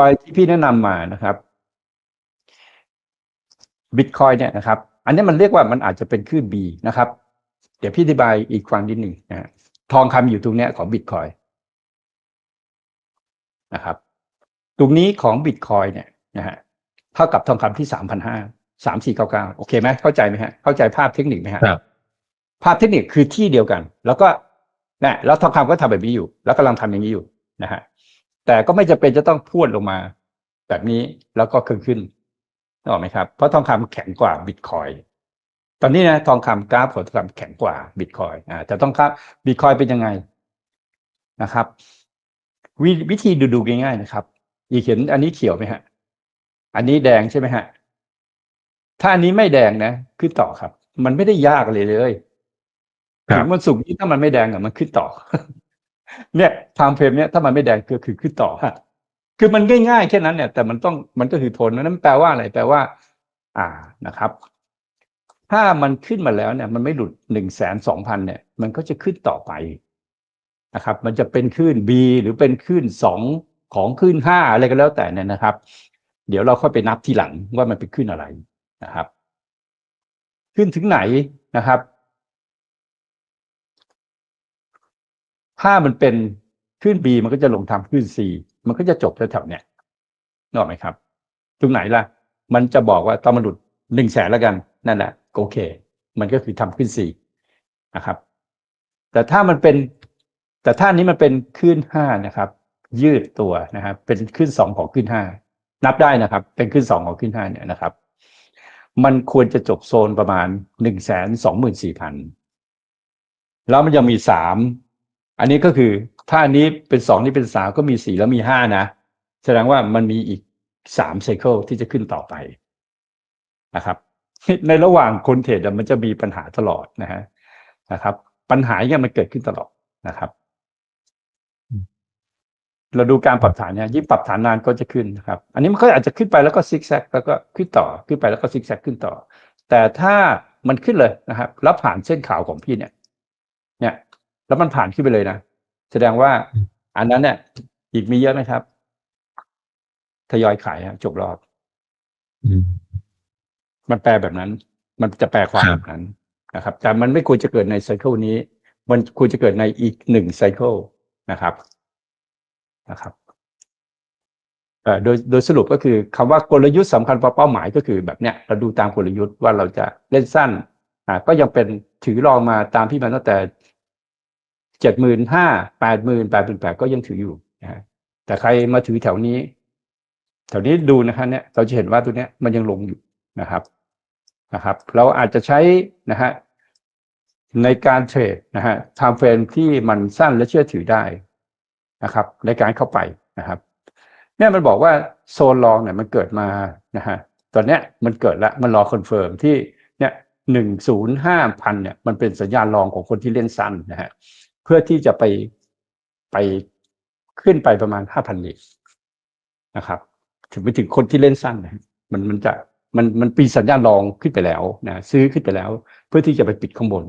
อยที่พี่แนะนำมานะครับบิตคอยเนี่ยนะครับ อันนี้มันเรียกว่ามันอาจจะเป็นคลื่น B นะครับ เดี๋ยวพี่อธิบายอีกครั้งนิดหนึ่งนะฮะทองคำอยู่ตรงเนี้ยของบิตคอยนะครับ ตรงนี้ของบิตคอยเนี่ยนะฮะเท่ากับทองคำที่สามพันห้าสามสี่เก้าเก้าโอเคไหมเข้าใจไหมฮะเข้าใจภาพเทคนิคไหมฮะครับภาพเทคนิคคือที่เดียวกัน แล้วก็นะแล้วทองคำก็ทำแบบนี้อยู่ แล้วกำลังทำอย่างนี้อยู่นะฮะ แต่ก็ไม่จำเป็นจะต้องพูดลงมา แบบนี้แล้วก็ขึ้นขึ้นนึกออกไหมครับ เพราะทองคำแข็งกว่าบิตคอยตอนนี้นะทองคำกราฟของทองคำแข็งกว่าบิตคอยอ่าแต่ต้องครับบิตคอยเป็นยังไงนะครับ วิวิธีดูดูง่ายๆนะครับ อีกเห็นอันนี้เขียวไหมฮะ อันนี้แดงใช่ไหมฮะ ถ้าอันนี้ไม่แดงนะขึ้นต่อครับ มันไม่ได้ยากเลยเลยครับถึงวันศุกร์นี้ถ้ามันไม่แดงอะมันขึ้นต่อ เนี่ยไทม์เฟรมเนี่ยถ้ามันไม่แดงก็คือขึ้นต่อฮะคือมันง่ายๆแค่นั้นเนี่ย แต่มันต้องมันก็คือทนนั้นแปลว่าอะไรแปลว่า อ่านะครับ ถ้ามันขึ้นมาแล้วเนี่ย มันไม่หลุดหนึ่งแสนสองพันเนี่ย มันก็จะขึ้นต่อไปนะครับ มันจะเป็นคลื่น B หรือเป็นคลื่นสองของคลื่นห้าอะไรก็แล้วแต่เนี่ยนะครับ เดี๋ยวเราค่อยไปนับทีหลังว่ามันเป็นคลื่นอะไรนะครับ ขึ้นถึงไหนนะครับ ถ้ามันเป็นคลื่น B มันก็จะลงทำคลื่น C มันก็จะจบแถวๆเนี้ยนึกออกไหมครับ ตรงไหนล่ะ มันจะบอกว่าต้องมาหลุดหนึ่งแสนแล้วกัน นั่นแหละโอเค มันก็คือทำขึ้น C นะครับ แต่ถ้ามันเป็น แต่ถ้านี้มันเป็นคลื่นห้านะครับ ยืดตัวนะครับ เป็นคลื่นสองของคลื่นห้านับได้นะครับ เป็นคลื่นสองของคลื่นห้าเนี่ยนะครับ มันควรจะจบโซนประมาณหนึ่งแสนสองหมื่นสี่พันแล้วมันยังมีสาม อันนี้ก็คือถ้าอันนี้เป็นสองนี่เป็นสามก็มีสี่แล้วมีห้านะ แสดงว่ามันมีอีกสามไซเคิลที่จะขึ้นต่อไปนะครับ ในระหว่างคนเทรดอะมันจะมีปัญหาตลอดนะฮะนะครับ ปัญหาเนี่ยมันเกิดขึ้นตลอดนะครับ เราดูการปรับฐานเนี่ยยิ่งปรับฐานนานก็จะขึ้นนะครับ อันนี้มันก็อาจจะขึ้นไปแล้วก็ซิกแซกแล้วก็ขึ้นต่อขึ้นไปแล้วก็ซิกแซกขึ้นต่อ แต่ถ้ามันขึ้นเลยนะครับ แล้วผ่านเส้นขาวของพี่เนี่ย เนี่ย แล้วมันผ่านขึ้นไปเลยนะ แสดงว่าอันนั้นเนี่ยอีกมีเยอะไหมครับ ทยอยขายฮะจบรอบอืมมันแปลแบบนั้น มันจะแปลความครัแบบบนั้นนะครับ แต่มันไม่ควรจะเกิดในไซเคิลนี้ มันควรจะเกิดในอีกหนึ่งไซเคิลนะครับนะครับเอ่อโดยโดยสรุปก็คือคำว่ากลยุทธ์สำคัญกว่าเป้าหมายก็คือแบบเนี้ยเราดูตามกลยุทธ์ว่าเราจะเล่นสั้นอ่าก็ยังเป็นถือรองมาตามที่มันตั้งแต่ เจ็ดหมื่นห้าแปดหมื่นแปดหมื่นแปดก็ยังถืออยู่นะฮะแต่ใครมาถือแถวนี้ แถวนี้ดูนะคะเนี่ยเราจะเห็นว่าตัวเนี้ยมันยังลงอยู่นะครับนะครับ เราอาจจะใช้นะฮะในการเทรดนะฮะไทม์เฟรมที่มันสั้นและเชื่อถือได้นะครับ ในการเข้าไปนะครับเนี่ยมันบอกว่าโซนลองเนี่ยมันเกิดมานะฮะตอนเนี้ยมันเกิดแล้วมันรอคอนเฟิร์มที่เนี่ยหนึ่งศูนย์ห้าพันเนี่ยมันเป็นสัญญาณรองของคนที่เล่นสั้นนะฮะ พื่อที่จะไปไปขึ้นไปประมาณห้าพันเหรียญนะครับ ถึงไปถึงคนที่เล่นสั้นนะฮะมันมันจะมันมันปีสัญญาณรองขึ้นไปแล้วนะซื้อขึ้นไปแล้ว เพื่อที่จะไปปิดข้างบน